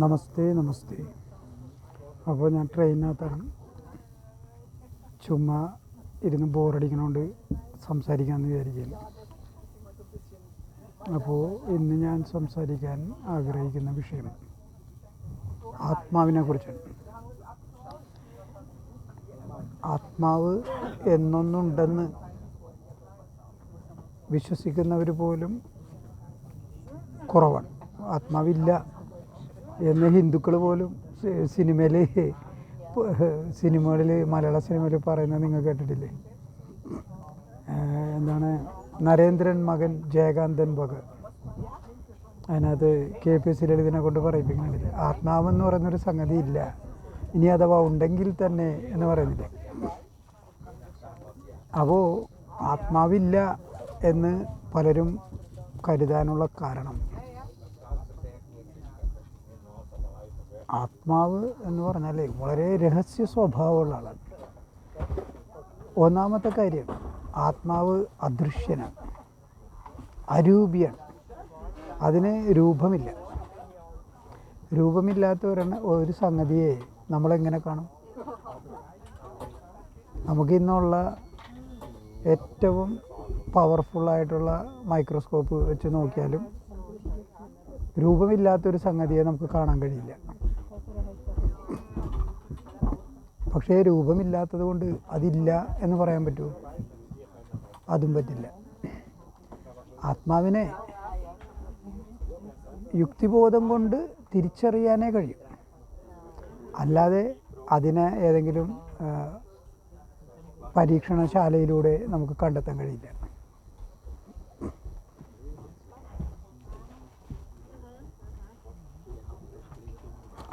നമസ്തേ നമസ്തേ. അപ്പോൾ ഞാൻ ട്രെയിനിനകത്താണ് ചുമ്മാ ഇരുന്ന് ബോറടിക്കണോണ്ട് സംസാരിക്കാമെന്ന് വിചാരിക്കില്ല അപ്പോൾ ഇന്ന് ഞാൻ സംസാരിക്കാൻ ആഗ്രഹിക്കുന്ന വിഷയം ആത്മാവിനെ കുറിച്ചാണ്. ആത്മാവ് എന്നൊന്നുണ്ടെന്ന് വിശ്വസിക്കുന്നവർ പോലും കുറവാണ്. ആത്മാവില്ല. എന്ന് ഹിന്ദുക്കൾ പോലും സി- സിനിമയിൽ സിനിമകളിൽ മലയാള സിനിമയിൽ പറയുന്നത് നിങ്ങൾ കേട്ടിട്ടില്ലേ? എന്താണ്? നരേന്ദ്രൻ മകൻ ജയകാന്തൻ ഭഗ അതിനകത്ത് കെ പി എസ് ലളിതിനെ കൊണ്ട് പറയിപ്പിക്കുന്നുണ്ട് ആത്മാവെന്ന് പറയുന്നൊരു സംഗതി ഇല്ല. ഇനി അഥവാ ഉണ്ടെങ്കിൽ തന്നെ എന്ന് പറയുന്നില്ല? അപ്പോൾ ആത്മാവില്ല എന്ന് പലരും കരുതാനുള്ള കാരണം. ആത്മാവ് എന്ന് പറഞ്ഞാൽ വളരെ രഹസ്യ സ്വഭാവമുള്ള ആളാണ്. ഒന്നാമത്തെ കാര്യം ആത്മാവ് അദൃശ്യനാണ് അരൂപിയാണ്. അതിന് രൂപമില്ല. രൂപമില്ലാത്ത ഒരു സംഗതിയെ നമ്മളെങ്ങനെ കാണും? നമുക്കിന്നുള്ള ഏറ്റവും പവർഫുള്ളായിട്ടുള്ള മൈക്രോസ്കോപ്പ് വെച്ച് നോക്കിയാലും രൂപമില്ലാത്തൊരു സംഗതിയെ നമുക്ക് കാണാൻ കഴിയില്ല. പക്ഷേ രൂപമില്ലാത്തത് കൊണ്ട് അതില്ല എന്ന് പറയാൻ പറ്റുമോ? അതും പറ്റില്ല. ആത്മാവിനെ യുക്തിബോധം കൊണ്ട് തിരിച്ചറിയാനേ കഴിയും. അല്ലാതെ അതിനെ ഏതെങ്കിലും പരീക്ഷണശാലയിലൂടെ നമുക്ക് കണ്ടെത്താൻ കഴിയില്ല.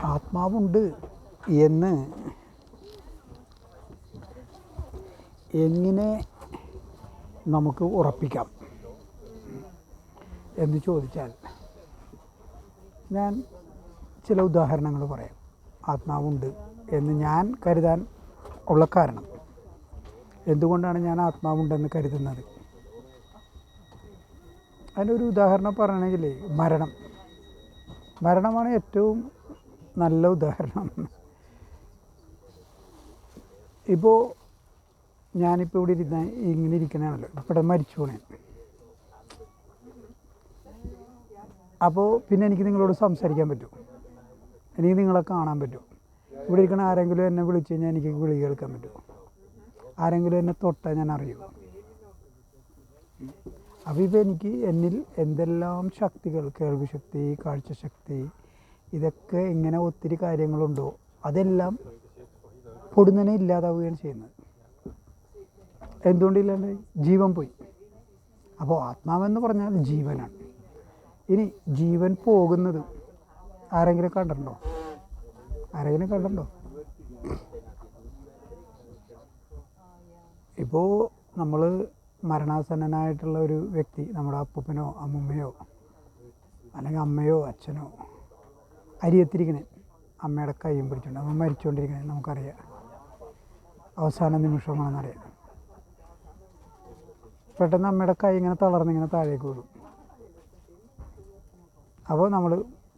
ആത്മാവുണ്ട് എന്ന് എങ്ങനെ നമുക്ക് ഉറപ്പിക്കാം? എന്ന് ചോദിച്ചാൽ ഞാൻ ചില ഉദാഹരണങ്ങൾ പറയാം. ആത്മാവുണ്ട് എന്ന് ഞാൻ കരുതാൻ ഉള്ള കാരണം. എന്തുകൊണ്ടാണ് ഞാൻ ആത്മാവുണ്ടെന്ന് കരുതുന്നത്? അതിനൊരു ഉദാഹരണം പറയണമെങ്കിൽ മരണം. മരണമാണ് ഏറ്റവും നല്ല ഉദാഹരണം. ഇപ്പോൾ ഞാനിപ്പോൾ ഇവിടെ ഇരുന്ന ഇങ്ങനെ ഇരിക്കുന്നതാണല്ലോ ഇവിടെ മരിച്ചു പോണേ. അപ്പോൾ പിന്നെ എനിക്ക് നിങ്ങളോട് സംസാരിക്കാൻ പറ്റും എനിക്ക് നിങ്ങളെ കാണാൻ പറ്റും ഇവിടെ ഇരിക്കണ ആരെങ്കിലും എന്നെ വിളിച്ചു കഴിഞ്ഞാൽ എനിക്ക് വിളി കേൾക്കാൻ പറ്റും ആരെങ്കിലും എന്നെ തൊട്ടാൽ ഞാൻ അറിയും അപ്പോൾ ഇപ്പോൾ എനിക്ക് എന്നിൽ എന്തെല്ലാം ശക്തികൾ കേൾവി ശക്തി കാഴ്ചശക്തി ഇതൊക്കെ ഇങ്ങനെ ഒത്തിരി കാര്യങ്ങളുണ്ടോ? അതെല്ലാം പൊടുന്നനെ ഇല്ലാതാവുകയാണ് ചെയ്യുന്നത്. എന്തുകൊണ്ടില്ലാണ്ടായി? ജീവൻ പോയി. അപ്പോൾ ആത്മാവെന്ന് പറഞ്ഞാൽ ജീവനാണ്. ഇനി ജീവൻ പോകുന്നത് ആരെങ്കിലും കണ്ടിട്ടുണ്ടോ? ആരെങ്കിലും കണ്ടിട്ടുണ്ടോ? ഇപ്പോൾ നമ്മൾ മരണാസന്നനായിട്ടുള്ള ഒരു വ്യക്തി നമ്മുടെ അപ്പൂപ്പനോ അമ്മുമ്മയോ അല്ലെങ്കിൽ അമ്മയോ അച്ഛനോ അരിയത്തിരിക്കണേ അമ്മയുടെ കൈയും പിടിച്ചിട്ടുണ്ട് അമ്മ മരിച്ചുകൊണ്ടിരിക്കണേ നമുക്കറിയാം. അവസാന നിമിഷമാണെന്നറിയാം. പെട്ടെന്ന് അമ്മയുടെ കൈ ഇങ്ങനെ തളർന്ന് ഇങ്ങനെ താഴേക്ക് വിടും അപ്പോൾ നമ്മൾ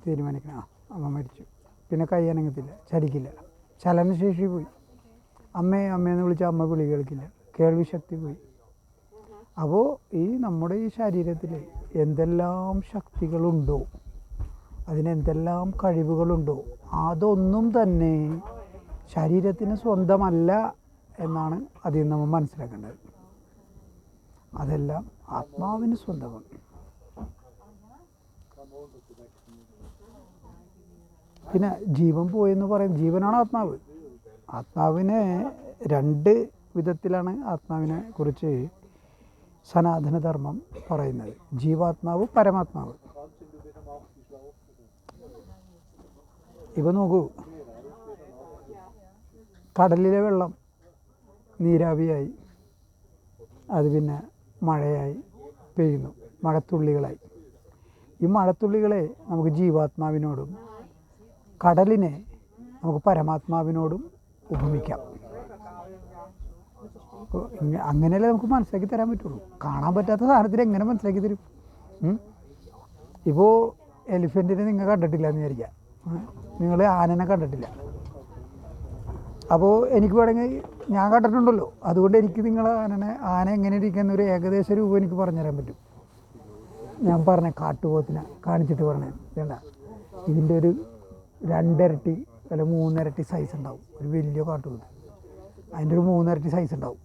തീരുമാനിക്കണം. ആ അമ്മ മരിച്ചു. പിന്നെ കൈ അനങ്ങത്തില്ല. ചലിക്കില്ല ചലനശേഷി പോയി. അമ്മയെ അമ്മയെന്ന് വിളിച്ച അമ്മ വിളി കേൾക്കില്ല. കേൾവി ശക്തി പോയി. അപ്പോൾ ഈ നമ്മുടെ ഈ ശരീരത്തിൽ എന്തെല്ലാം ശക്തികളുണ്ടോ അതിനെന്തെല്ലാം കഴിവുകളുണ്ടോ അതൊന്നും തന്നെ ശരീരത്തിന് സ്വന്തമല്ല എന്നാണ് അതിൽ നമ്മൾ മനസ്സിലാക്കേണ്ടത്. അതെല്ലാം ആത്മാവിന് സ്വന്തമാണ്. പിന്നെ ജീവൻ പോയെന്ന് പറയും ജീവനാണ് ആത്മാവ്. ആത്മാവിനെ രണ്ട് വിധത്തിലാണ് ആത്മാവിനെ കുറിച്ച് സനാതനധർമ്മം പറയുന്നത്. ജീവാത്മാവ് പരമാത്മാവ്. ഇവ നോക്കൂ. കടലിലെ വെള്ളം നീരാവിയായി. അത് പിന്നെ മഴയായി പെയ്യുന്നു മഴത്തുള്ളികളായി. ഈ മഴത്തുള്ളികളെ നമുക്ക് ജീവാത്മാവിനോടും കടലിനെ നമുക്ക് പരമാത്മാവിനോടും ഉപമിക്കാം. അങ്ങനെയല്ലേ നമുക്ക് മനസ്സിലാക്കി തരാൻ പറ്റുള്ളൂ. കാണാൻ പറ്റാത്ത സാധനത്തിന് എങ്ങനെ മനസ്സിലാക്കി തരും? ഇപ്പോൾ എലിഫന്റിനെ നിങ്ങൾ കണ്ടിട്ടില്ല എന്ന് വിചാരിക്കാം നിങ്ങൾ ആനനെ കണ്ടിട്ടില്ല. അപ്പോൾ എനിക്ക് വേണമെങ്കിൽ ഞാൻ കണ്ടിട്ടുണ്ടല്ലോ. അതുകൊണ്ട് എനിക്ക് നിങ്ങൾ ആനനെ ആന എങ്ങനെ ഇരിക്കുന്ന ഒരു ഏകദേശ രൂപം എനിക്ക് പറഞ്ഞുതരാൻ പറ്റും. ഞാൻ പറഞ്ഞ കാട്ടുപോത്തിനെ കാണിച്ചിട്ട് പറഞ്ഞേ. വേണ്ട ഇതിന്റെ ഒരു രണ്ടിരട്ടി അല്ല മൂന്നിരട്ടി സൈസ് ഉണ്ടാവും. ഒരു വലിയ കാട്ടുപോത്ത്. അതിന്റെ ഒരു മൂന്നിരട്ടി സൈസ് ഉണ്ടാവും.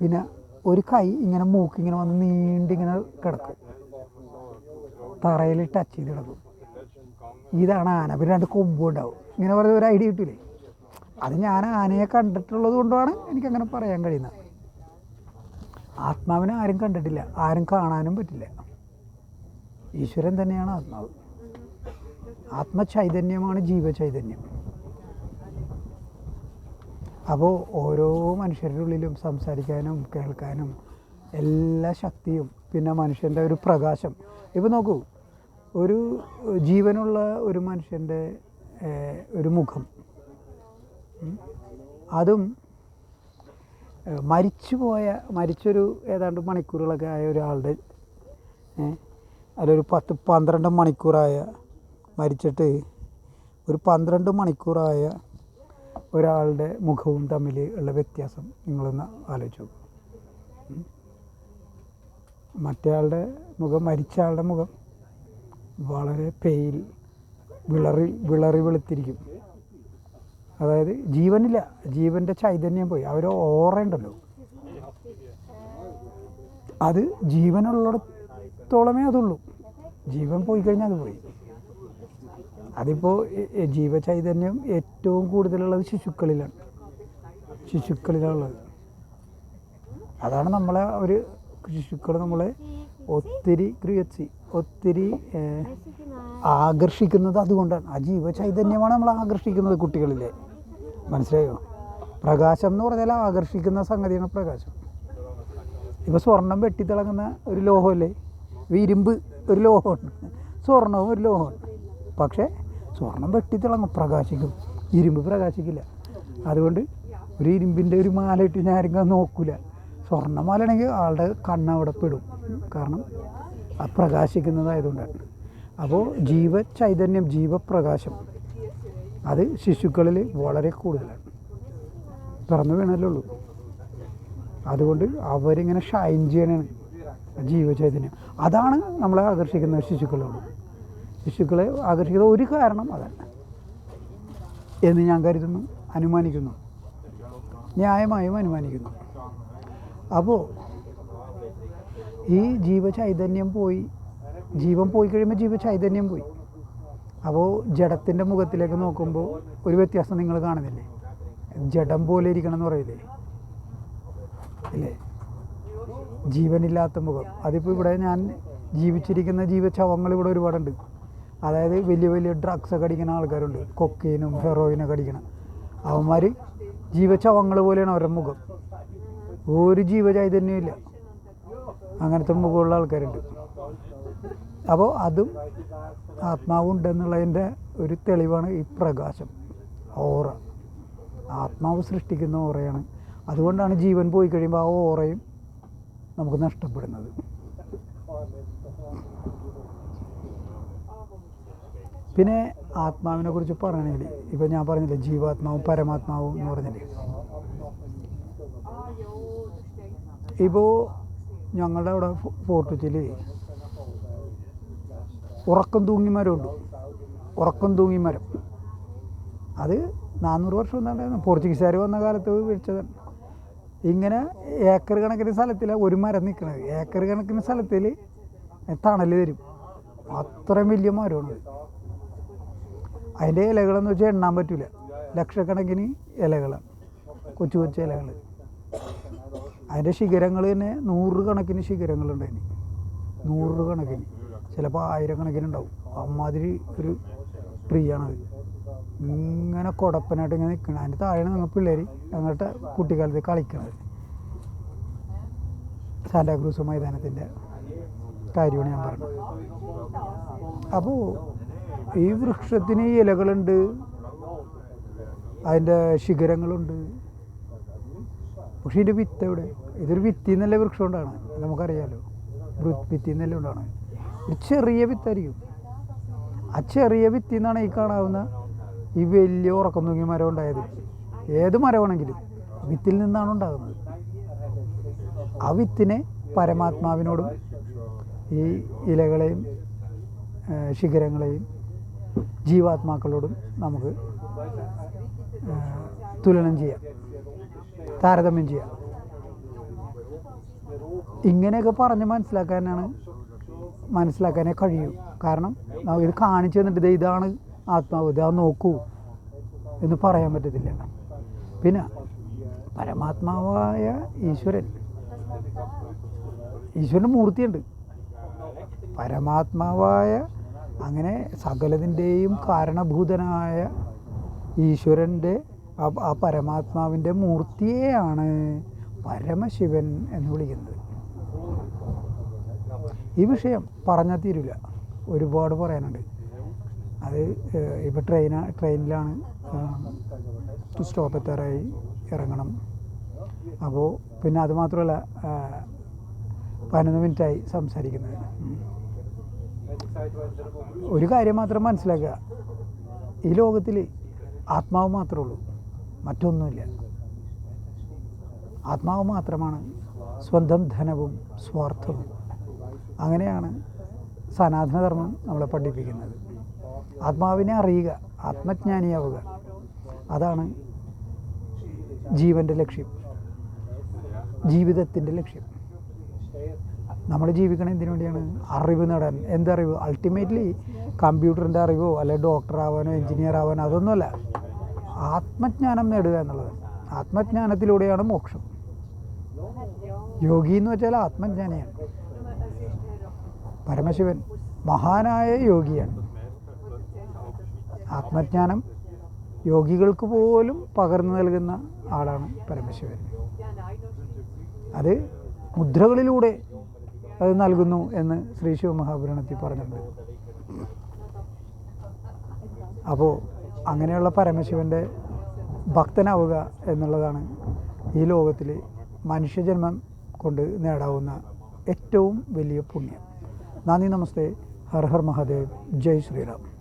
പിന്നെ ഒരു കൈ ഇങ്ങനെ മൂക്ക് ഇങ്ങനെ വന്ന് നീണ്ടിങ്ങനെ കിടക്കും. തറയിൽ ടച്ച് ചെയ്ത് കിടക്കും. ഇതാണ് ആന. പിന്നെ രണ്ട് കൊമ്പും ഉണ്ടാവും. ഇങ്ങനെ പറഞ്ഞ ഒരു ഐഡിയ കിട്ടില്ലേ അത് ഞാൻ ആനയെ കണ്ടിട്ടുള്ളത് കൊണ്ടാണ് എനിക്കങ്ങനെ പറയാൻ കഴിയുന്നത്. ആത്മാവിനെ ആരും കണ്ടിട്ടില്ല. ആരും കാണാനും പറ്റില്ല. ഈശ്വരൻ തന്നെയാണ് ആത്മാവ്. ആത്മചൈതന്യമാണ് ജീവചൈതന്യം. അപ്പോൾ ഓരോ മനുഷ്യരുടെ ഉള്ളിലും സംസാരിക്കാനും കേൾക്കാനും എല്ലാ ശക്തിയും പിന്നെ മനുഷ്യന്റെ ഒരു പ്രകാശം. ഇപ്പോൾ നോക്കൂ ഒരു ജീവനുള്ള ഒരു മനുഷ്യന്റെ ഒരു മുഖം. അതും മരിച്ചുപോയ മരിച്ചൊരു ഏതാണ്ട് മണിക്കൂറുകളൊക്കെ ആയ ഒരാളുടെ അതിലൊരു പത്ത് പന്ത്രണ്ട് മണിക്കൂറായ മരിച്ചിട്ട് ഒരു പന്ത്രണ്ട് മണിക്കൂറായ ഒരാളുടെ മുഖവും തമ്മിൽ ഉള്ള വ്യത്യാസം നിങ്ങളൊന്ന് ആലോചിച്ചു. മറ്റേ ആളുടെ മുഖം മരിച്ച ആളുടെ മുഖം വളരെ പെയിൽ വിളറി വിളറി വെളുത്തിരിക്കും. അതായത് ജീവനില്ല ജീവന്റെ ചൈതന്യം പോയി. അവർ ഓറയുണ്ടല്ലോ. അത് ജീവനുള്ളിടത്തോളമേ അതുള്ളൂ. ജീവൻ പോയി കഴിഞ്ഞാൽ അത് പോയി. അതിപ്പോൾ ജീവചൈതന്യം ഏറ്റവും കൂടുതലുള്ളത് ശിശുക്കളിലാണ്. ശിശുക്കളിലുള്ളത് അതാണ് നമ്മളെ ഒരു ശിശുക്കൾ നമ്മളെ ഒത്തിരി ക്രിയച്ചി. ഒത്തിരി ആകർഷിക്കുന്നത് അതുകൊണ്ടാണ്. ആ ജീവചൈതന്യമാണ് നമ്മൾ ആകർഷിക്കുന്നത് കുട്ടികളിലെ. മനസ്സിലായോ? പ്രകാശം എന്ന് പറഞ്ഞാൽ ആകർഷിക്കുന്ന സംഗതിയാണ് പ്രകാശം. ഇപ്പോൾ സ്വർണം വെട്ടിത്തിളങ്ങുന്ന ഒരു ലോഹമല്ലേ? ഇരുമ്പ് ഒരു ലോഹമുണ്ട്. സ്വർണവും ഒരു ലോഹമാണ് പക്ഷേ സ്വർണം വെട്ടിത്തിളങ്ങും. പ്രകാശിക്കും. ഇരുമ്പ് പ്രകാശിക്കില്ല. അതുകൊണ്ട് ഒരു ഇരുമ്പിന്റെ ഒരു മാല ഇട്ട് ഞാൻ ആരെങ്കിലും നോക്കൂല. സ്വർണമാലാണെങ്കിൽ ആളുടെ കണ്ണവിടെ പെടും. കാരണം പ്രകാശിക്കുന്നതായതുകൊണ്ടാണ് അപ്പോൾ ജീവചൈതന്യം ജീവപ്രകാശം അത് ശിശുക്കളിൽ വളരെ കൂടുതലാണ്. പിറന്നു വീണല്ലേ ഉള്ളൂ. അതുകൊണ്ട് അവരിങ്ങനെ ഷൈൻ ചെയ്യണാണ് ജീവചൈതന്യം. അതാണ് നമ്മളെ ആകർഷിക്കുന്ന ശിശുക്കളോട്. ശിശുക്കളെ ആകർഷിക്കുന്ന ഒരു കാരണം അതാണ് എന്ന് ഞാൻ കരുതുന്നു അനുമാനിക്കുന്നു. ന്യായമായും അനുമാനിക്കുന്നു. അപ്പോൾ ഈ ജീവചൈതന്യം പോയി. ജീവൻ പോയി കഴിയുമ്പോൾ ജീവചൈതന്യം പോയി. അപ്പോൾ ജഡത്തിന്റെ മുഖത്തിലേക്ക് നോക്കുമ്പോൾ ഒരു വ്യത്യാസം നിങ്ങൾ കാണുന്നില്ലേ? ജഡം പോലെ ഇരിക്കണം എന്ന് പറയില്ലേ? ഇല്ലേ? ജീവനില്ലാത്ത മുഖം. അതിപ്പോൾ ഇവിടെ ഞാൻ ജീവിച്ചിരിക്കുന്ന ജീവശവങ്ങൾ ഇവിടെ ഒരുപാടുണ്ട്. അതായത് വലിയ വലിയ ഡ്രഗ്സ് ഒക്കെ അടിക്കുന്ന ആൾക്കാരുണ്ട്. കൊക്കീനും ഹെറോയിനൊക്കെ അടിക്കണം. അവന്മാർ ജീവശവങ്ങൾ പോലെയാണ് അവരുടെ മുഖം. ഒരു ജീവചൈതന്യം ഇല്ല. അങ്ങനത്തെ മുഖമുള്ള ആൾക്കാരുണ്ട്. അപ്പോൾ അതും ആത്മാവുണ്ടെന്നുള്ളതിന്റെ ഒരു തെളിവാണ് ഈ പ്രകാശം ഓറ. ആത്മാവ് സൃഷ്ടിക്കുന്ന ഓറയാണ്. അതുകൊണ്ടാണ് ജീവൻ പോയി കഴിയുമ്പോൾ ആ ഓറയും നമുക്ക് നഷ്ടപ്പെടുന്നത്. പിന്നെ ആത്മാവിനെ കുറിച്ച് പറയണമെങ്കിൽ ഇപ്പം ഞാൻ പറഞ്ഞില്ലേ ജീവാത്മാവും പരമാത്മാവും എന്ന് പറഞ്ഞില്ലേ? ഇപ്പോൾ ഞങ്ങളുടെ അവിടെ ഫോ- ഫോർട്ട് കൊച്ചിയിൽ ഉറക്കം തൂങ്ങി മരമുണ്ട്. ഉറക്കം തൂങ്ങി മരം. അത് നാനൂറ് വർഷം ഒന്നുണ്ടായിരുന്നു പോർച്ചുഗീസുകാർ വന്ന കാലത്ത് വിളിച്ചതാണ് ഇങ്ങനെ ഏക്കർ കണക്കിന് സ്ഥലത്തിലാണ് ഒരു മരം നിൽക്കുന്നത് ഏക്കർ കണക്കിന് സ്ഥലത്തിൽ തണൽ തരും. അത്രയും വലിയ മരമാണ്. അതിന്റെ ഇലകളെന്ന് വെച്ചാൽ എണ്ണാൻ പറ്റില്ല ലക്ഷക്കണക്കിന് ഇലകളാണ്. കൊച്ചു കൊച്ചു ഇലകൾ അതിന്റെ ശിഖരങ്ങൾ തന്നെ നൂറുകണക്കിന് ശിഖരങ്ങളുണ്ട് അതിന് നൂറ് കണക്കിന് ചിലപ്പോൾ ആയിരക്കണക്കിന് ഉണ്ടാവും. അമ്മാതിരി ഒരു ട്രീ ആണത് ഇങ്ങനെ കുടപ്പനായിട്ട് ഇങ്ങനെ നിൽക്കണം അതിന്റെ താഴെയാണ് ഞങ്ങൾ പിള്ളേർ ഞങ്ങളുടെ കുട്ടിക്കാലത്ത് കളിക്കണത്. സാന്റാക്രൂസ് മൈതാനത്തിന്റെ കാര്യമാണ് ഞാൻ പറഞ്ഞത്. അപ്പോൾ ഈ വൃക്ഷത്തിന് ഇലകളുണ്ട്. അതിന്റെ ശിഖരങ്ങളുണ്ട്. പക്ഷേ ഇതിന്റെ വിത്ത് എവിടെ? ഇതൊരു വിത്തി നല്ല വൃക്ഷം കൊണ്ടാണ് നമുക്കറിയാലോ. വിത്തി നല്ല കൊണ്ടാണ് ഒരു ചെറിയ വിത്തായിരിക്കും ആ ചെറിയ വിത്തി എന്നാണ് ഈ കാണാവുന്ന ഈ വലിയ ഉറക്കം തൂങ്ങിയ മരം ഉണ്ടായത്. ഏത് മരമാണെങ്കിലും വിത്തിൽ നിന്നാണ് ഉണ്ടാകുന്നത്. ആ വിത്തിനെ പരമാത്മാവിനോടും ഈ ഇലകളെയും ശിഖരങ്ങളെയും ജീവാത്മാക്കളോടും നമുക്ക് തുലനം ചെയ്യാം. താരതമ്യം ചെയ്യാം. ഇങ്ങനെയൊക്കെ പറഞ്ഞ് മനസ്സിലാക്കാനാണ് മനസ്സിലാക്കാനേ കഴിയൂ. കാരണം ഇത് കാണിച്ചു തന്നിട്ട് ഇതാണ് ആത്മാവ് ഇതാ നോക്കൂ എന്ന് പറയാൻ പറ്റത്തില്ല. പിന്നെ പരമാത്മാവായ ഈശ്വരൻ. ഈശ്വരന് മൂർത്തിയുണ്ട്. പരമാത്മാവായ അങ്ങനെ സകലതിന്റെയും കാരണഭൂതനായ ഈശ്വരന്റെ ആ പരമാത്മാവിന്റെ മൂർത്തിയെയാണ് പരമശിവൻ എന്ന് വിളിക്കുന്നത്. ഈ വിഷയം പറഞ്ഞാൽ തീരില്ല ഒരുപാട് പറയാനുണ്ട്. അത് ഇപ്പോൾ ട്രെയിന ട്രെയിനിലാണ് സ്റ്റോപ്പ് എത്താറായി ഇറങ്ങണം. അപ്പോൾ പിന്നെ അത് മാത്രമല്ല പതിനൊന്ന് മിനിറ്റായി സംസാരിക്കുന്നത്. ഒരു കാര്യം മാത്രം മനസ്സിലാക്കുക. ഈ ലോകത്തിൽ ആത്മാവ് മാത്രമേ ഉള്ളൂ. മറ്റൊന്നുമില്ല. ആത്മാവ് മാത്രമാണ്. സ്വന്തം ധനവും സ്വാർത്ഥവും. അങ്ങനെയാണ് സനാതനധർമ്മം നമ്മളെ പഠിപ്പിക്കുന്നത്. ആത്മാവിനെ അറിയുക ആത്മജ്ഞാനിയാവുക. അതാണ് ജീവന്റെ ലക്ഷ്യം. ജീവിതത്തിന്റെ ലക്ഷ്യം. നമ്മൾ ജീവിക്കണം എന്തിനു വേണ്ടിയാണ്? അറിവ് നേടാൻ. എന്തറിവ്? അൾട്ടിമേറ്റ്ലി കമ്പ്യൂട്ടറിന്റെ അറിവോ അല്ലെ ഡോക്ടറാവാനോ എഞ്ചിനീയർ ആവാനോ അതൊന്നുമല്ല. ആത്മജ്ഞാനം നേടുക എന്നുള്ളത്. ആത്മജ്ഞാനത്തിലൂടെയാണ് മോക്ഷം. യോഗി എന്ന് വെച്ചാൽ ആത്മജ്ഞാനിയാണ്. പരമശിവൻ മഹാനായ യോഗിയാണ്. ആത്മജ്ഞാനം യോഗികൾക്ക് പോലും പകർന്നു നൽകുന്ന ആളാണ് പരമശിവൻ. അത് മുദ്രകളിലൂടെ അത് നൽകുന്നു എന്ന് ശ്രീ ശിവമഹാപുരാണത്തിൽ പറഞ്ഞിട്ടുണ്ട്. അപ്പോൾ അങ്ങനെയുള്ള പരമശിവന്റെ ഭക്തനാവുക എന്നുള്ളതാണ് ഈ ലോകത്തിൽ മനുഷ്യജന്മം കൊണ്ട് നേടാവുന്ന ഏറ്റവും വലിയ പുണ്യം. നന്ദി നമസ്തേ. ഹർ ഹർ മഹാദേവ്. ജയ് ശ്രീറാം.